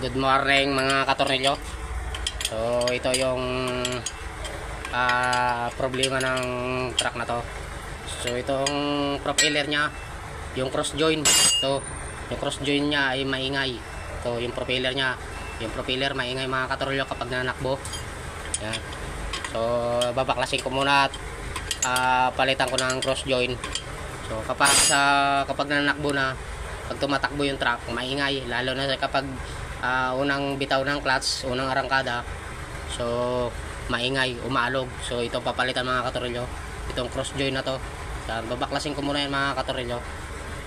Good morning mga katornilyo. So ito yung ah, problema ng truck na to. So itong propeller niya, yung cross joint, to yung cross joint niya ay maingay. To yung propeller niya, yung propeller maingay mga katornilyo kapag nanakbo. Yan. So babaklasin ko muna at ah, palitan ko ng cross joint. So kapag sa kapag nanakbo na, pag tumatakbo yung truck, maingay lalo na kapag ah, unang bitaw ng clutch, unang arangkada. So maingay, umaalog. So ito papalitan mga katorilyo. Itong cross joint na to. Yan, babaklasin ko muna yan mga katorilyo.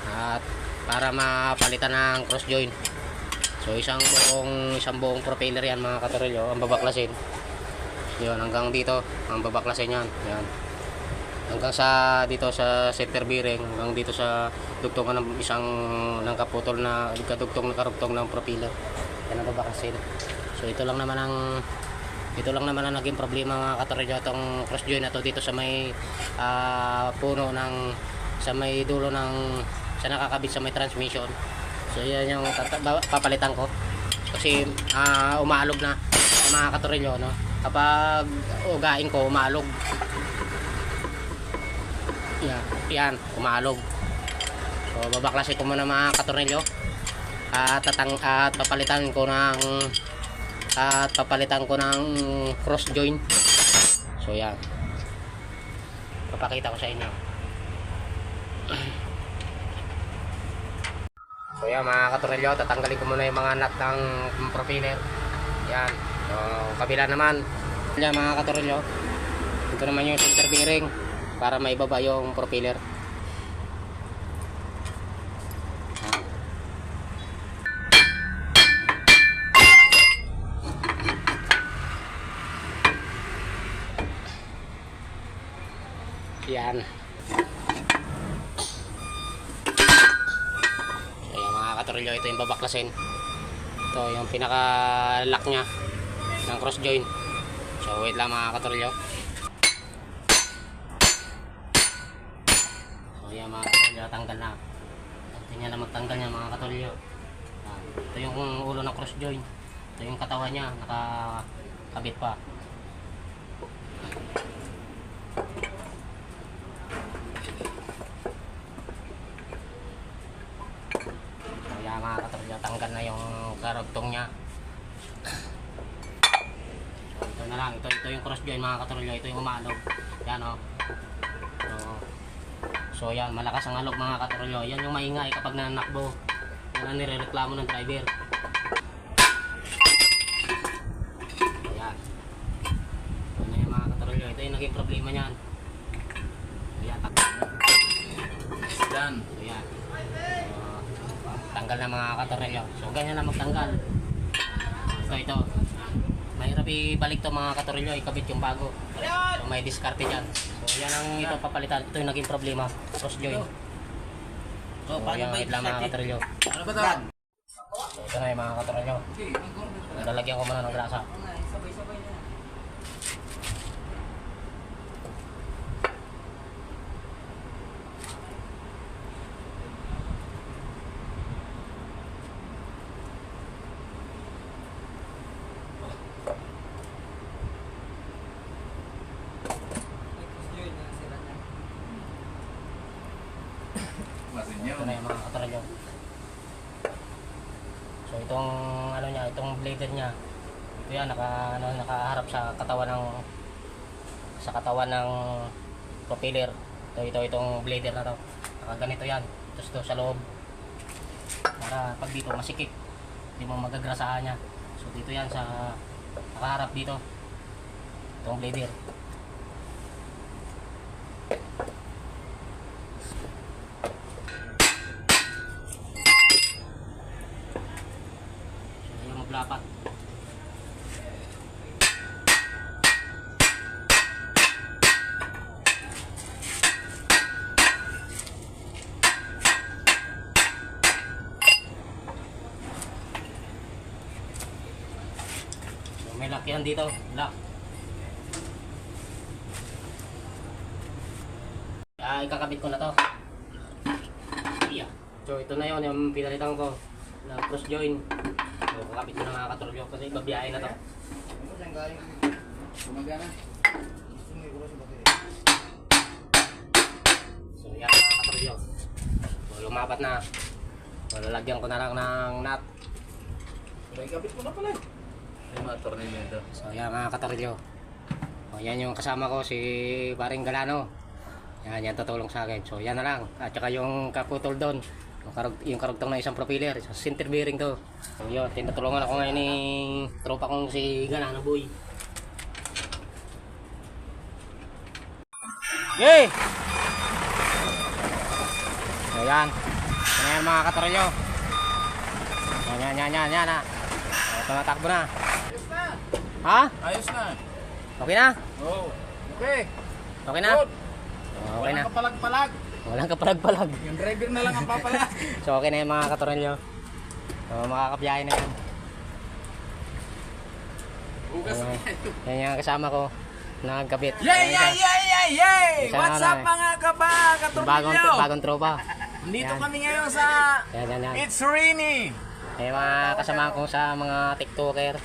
At para mapalitan ng cross joint. So isang buong isang buong propeller yan mga katorilyo ang babaklasin. Yun hanggang dito ang babaklasin yan. Yan hanggang sa dito sa center bearing hanggang dito sa dugtungan ng isang ng kaputol na kadugtong na karugtong ng propeller yan ang babakasin so ito lang naman ang ito lang naman ang naging problema mga katorilyo itong cross joint na to dito sa may ah, puno ng sa may dulo ng sa nakakabit sa may transmission. So yan yung ba- papalitan ko. Kasi ah, umaalog na mga katorilyo no? Kapag ugain ko umaalog. Yan, yan, umalog. So, babaklasin ko muna mga katornilyo. At tatang at papalitan ko ng at papalitan ko ng cross joint. So, yan. Papakita ko sa inyo. So, yan mga katornilyo, tatanggalin ko muna yung mga nut ng propeller. Yan. So, kabila naman. Yan mga katornilyo. Ito naman yung center bearing para maibaba yung propeller. Yan. So, yan mga katorilyo, ito yung babaklasin. Ito yung pinaka-lock niya ng cross joint. So wait lang mga katorilyo. So yan mga katulyo, tanggal na. Niya na magtanggal niya mga katulyo. Yan. Ito yung ulo ng cross joint. Ito yung katawan niya, nakakabit pa. So yan mga katulyo, tanggal na yung karagtong niya. So ito na lang, ito, ito yung cross joint mga katulyo, ito yung umalog. Yan o. So, So yan, malakas ang alog mga katrolyo. Yan yung maingay kapag nanakbo. Yan ang nirereklamo ng driver. Ayan. Yan na yung mga katrolyo. Ito yung naging problema niyan. Ayan, Yan. So. So, tanggal na mga katrolyo. So ganyan na magtanggal. So ito. Mahirap ibalik to mga katrolyo. Ikabit yung bago. So may diskarte dyan. So yan ang ito papalitan. Ito yung naging problema. Cross joint. Oh, So, ba ang lang mga katrolyo. Ano ba to? So, ito na yung mga katrolyo. Lalagyan ko muna ng grasa. Masin Ito na yung mga katrolyo. So itong ano niya, itong blader niya. Ito yan naka ano, nakaharap sa katawan ng sa katawan ng propeller. Ito ito itong blader na to. Nakaganito yan. Tapos ito sa loob. Para pag dito masikip. Hindi mo magagrasahan niya. So dito yan sa nakaharap dito. Itong blader. So may yan dito. Lock. Ah, ikakabit ko na to. Yeah. So ito na yon yung pinalitan ko na cross join. So kakapit ko na mga katoryo kasi babiyahe na to. Gumagana. So yan mga katoryo. So lumapat na. So lalagyan ko na lang ng nut. May kapit mo na pala. May mga tornilyo So yan mga katoryo. O yan yung kasama ko si Paring Galano. Yan, yan tutulong sa akin. So yan na lang. At saka yung kaputol doon. Yung, karug, yung karugtong ng isang propeller. So center bearing to. So yun, tinutulungan ako ngayon ni tropa kong si Galano Boy. Yay! So yan. Yan yan mga katoryo. Yan yan yan yan yan. So, tumatakbo na. Ayos na. Ha? Ayos na. Okay na? Oo. Okay. Okay na? Good. Okay Walang na. kapalag-palag. Walang kapalag-palag. Yung driver na lang ang papalag. So okay na yung mga katorilyo. So makakabiyahe na yan. Ugas na Yan yung kasama ko. Nagkabit. Yay, Ayan yay, siya. yay, yay, yay! Isa What's na up lang eh. mga kaba, Bagong, katornilyo? bagong tropa. Dito Yan. kami ngayon sa Yan, yan, yan. It's Rainy. May mga kasama ko sa mga tiktoker.